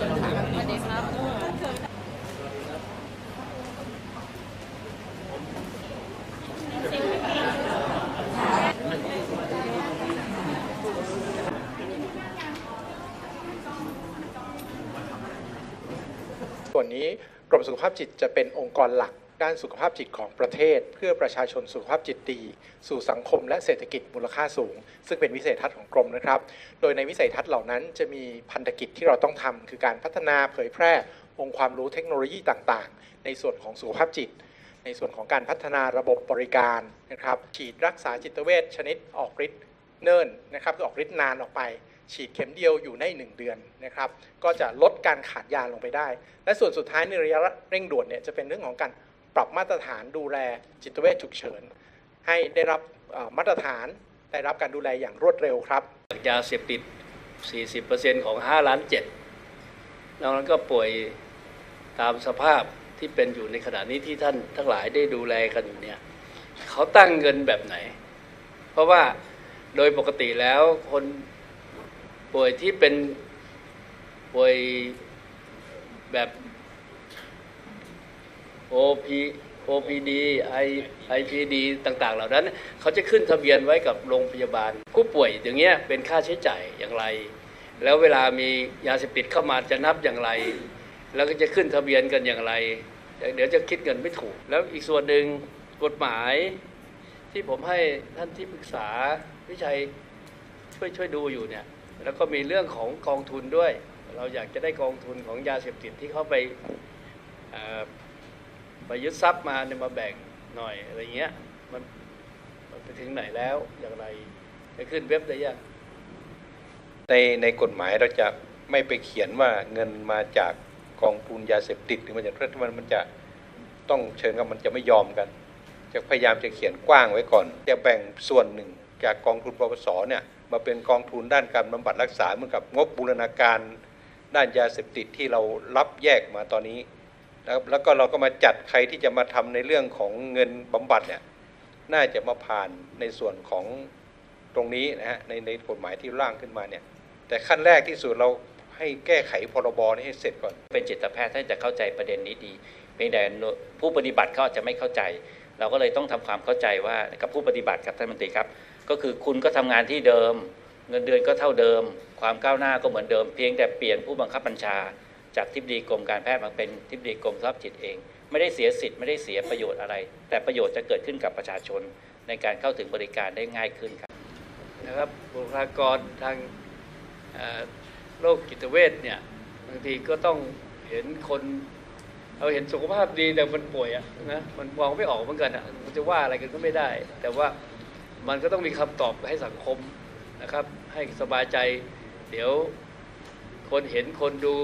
วัสดีครับส่วนนี้กรมสุขภาพจิตจะเป็นองค์กรหลัก ด้านสุขภาพจิตของประเทศ เพื่อประชาชนสุขภาพจิตดี สู่สังคมและเศรษฐกิจมูลค่าสูง ซึ่งเป็นวิสัยทัศน์ของกรมนะครับ โดยในวิสัยทัศน์เหล่านั้นจะมีพันธกิจที่เราต้องทำคือการพัฒนาเผยแพร่ องค์ความรู้เทคโนโลยีต่างๆ ในส่วนของสุขภาพจิต ในส่วนของการพัฒนาระบบบริการนะครับฉีดรักษาจิตเวชชนิดออกฤทธิ์เนิ่นนะครับคือออกฤทธิ์นานออกไปฉีดเข็มเดียวอยู่ในหนึ่งเดือนนะครับ ก็จะลดการขาดยาลงไปได้ และส่วนสุดท้ายในระยะเร่งด่วนเนี่ยจะเป็นเรื่องของการ ปรับมาตรฐานดูแลจิตเวชฉุกเฉิน ให้ได้รับมาตรฐานได้รับการดูแลอย่างรวดเร็วครับยาเสพติด 40%ของ 5 ล้าน7นอกนั้นก็ป่วยตามสภาพที่เป็นอยู่ในขณะนี้ที่ท่านทั้งหลายได้ดูแลกันอยู่เนี่ยเขาตั้งเงินแบบไหน เพราะว่าโดยปกติแล้วคนป่วยที่เป็นป่วยแบบ OP OPD I IPD ต่างๆ เหล่านั้น เขาจะขึ้นทะเบียนไว้กับโรงพยาบาล ผู้ป่วยอย่างเงี้ยเป็นค่าใช้จ่ายอย่างไร แล้วเวลามียาเสพติดเข้ามาจะนับอย่างไร แล้วก็จะขึ้นทะเบียนกันอย่างไร เดี๋ยวจะคิดเงินไม่ถูก แล้วอีกส่วนหนึ่งกฎหมายที่ผมให้ท่านที่ปรึกษาวิชัยช่วยช่วยดูอยู่เนี่ยแล้วก็มีเรื่องของกองทุนด้วย เราอยากจะได้กองทุนของยาเสพติดที่เขาไป ไปยึดทรัพย์มาเนี่ยมาแบ่งหน่อยอะไรเงี้ยมันมันไปถึงไหนแล้วอย่างไรจะขึ้นเว็บได้ยังในในกฎหมายเราจะไม่ไปเขียนว่าเงินมาจากกองทุนยาเสพติดหรือมาจากเรื่องที่มันมันจะต้องเชิญกับมันจะไม่ยอมกัน จะพยายามจะเขียนกว้างไว้ก่อน จะแบ่งส่วนหนึ่งจากกองทุนปปสเนี่ยมาเป็นกองทุนด้านการบำบัดรักษาเหมือนกับงบบูรณาการด้านยาเสพติดที่เรารับแยกมาตอนนี้ แล้วแล้วก็เราก็มาจัดใครที่จะมาทำในเรื่องของเงินบำบัดเนี่ยน่าจะมาผ่านในส่วนของตรงนี้นะฮะในในกฎหมายที่ร่างขึ้นมาเนี่ยแต่ขั้นแรกที่สุดเราให้แก้ไขพรบนี้ให้เสร็จก่อน เป็นจิตแพทย์ท่านจะเข้าใจประเด็นนี้ดีเพียงแต่ผู้ปฏิบัติเขาอาจจะไม่เข้าใจ เราก็เลยต้องทำความเข้าใจว่ากับผู้ปฏิบัติกับท่านมนตรีครับ ก็คือคุณก็ทำงานที่เดิม เงินเดือนก็เท่าเดิม ความก้าวหน้าก็เหมือนเดิม เพียงแต่เปลี่ยนผู้บังคับบัญชา จากทิบดีกรมการแพทย์มาเป็นทิบดีกรมสุขภาพจิตเอง ไม่ได้เสียสิทธิ์ไม่ได้เสียประโยชน์อะไร แต่ประโยชน์จะเกิดขึ้นกับประชาชนในการเข้าถึงบริการได้ง่ายขึ้นครับนะครับบุคลากรทางโรคจิตเวชเนี่ยบางทีก็ต้องเห็นคนเราเห็นสุขภาพดีแต่มันป่วยอะนะมันมองไม่ออกเหมือนกันอะมันจะว่าอะไรกันก็ไม่ได้ แต่ว่ามันก็ต้องมีคำตอบให้สังคมนะครับ ให้สบายใจ เดี๋ยวคนเห็นคนดู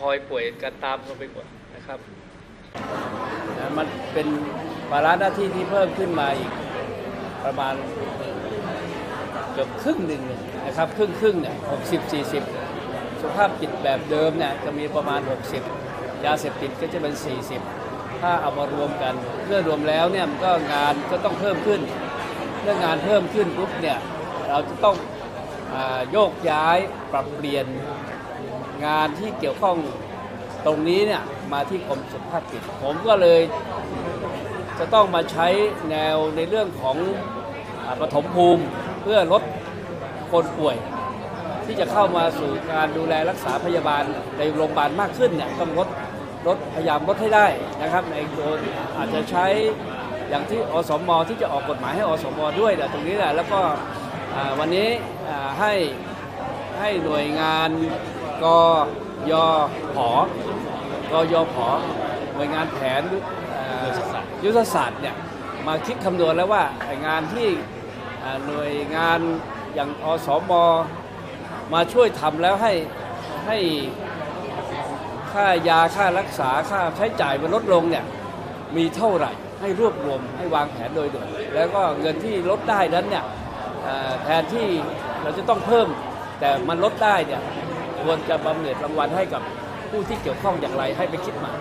พลอยป่วยกันตามกันไปหมดนะครับนะมันเป็นภาระหน้าที่ที่เพิ่มขึ้นมาอีกประมาณเกือบครึ่งหนึ่งนะครับ ครึ่งครึ่งเนี่ยหกสิบสี่สิบสุขภาพจิตแบบเดิมเนี่ยจะมีประมาณ 60 ยาเสพติดก็จะเป็น 40 ถ้าเอามารวมกันเพื่อรวมแล้วเนี่ยมันก็งานก็ต้องเพิ่มขึ้นเรื่องานเพิ่มขึ้นปุ๊บเนี่ยเราจะต้องอโยกย้ายปรับเปลี่ยน งานที่เกี่ยวข้องตรงนี้เนี่ยมาที่กรมสุขภาพจิตผมก็เลยจะต้องมาใช้แนวในเรื่องของปฐมภูมิเพื่อลดคนป่วย ที่จะเข้ามาสู่การดูแลรักษาพยาบาลในโรงพยาบาลมากขึ้นเนี่ยต้องลดลดพยายามลดให้ได้นะครับ ในโดยอาจจะใช้อย่างที่อสมที่จะออกกฎหมายให้อสมด้วยแหละตรงนี้แหละแล้วก็วันนี้ให้ให้หน่วยงาน กยผกยผหน่วยงานแผนเอ่อยุทธศาสตร์เนี่ยมาคิดคำนวณแล้วว่าไอ้งานที่อ่าหน่วยงานอย่างอสมมาช่วยทำแล้วให้ให้ค่ายาค่ารักษาค่าใช้จ่ายมันลดลงเนี่ยมีเท่าไหร่ให้รวบรวมให้วางแผนโดยด่วนแล้วก็เงินที่ลดได้นั้นเนี่ยเอ่อแทนที่เราจะต้องเพิ่มแต่มันลดได้เนี่ย ควรจะบำเหน็จรางวัลให้กับผู้ที่เกี่ยวข้องอย่างไรให้ไปคิดมา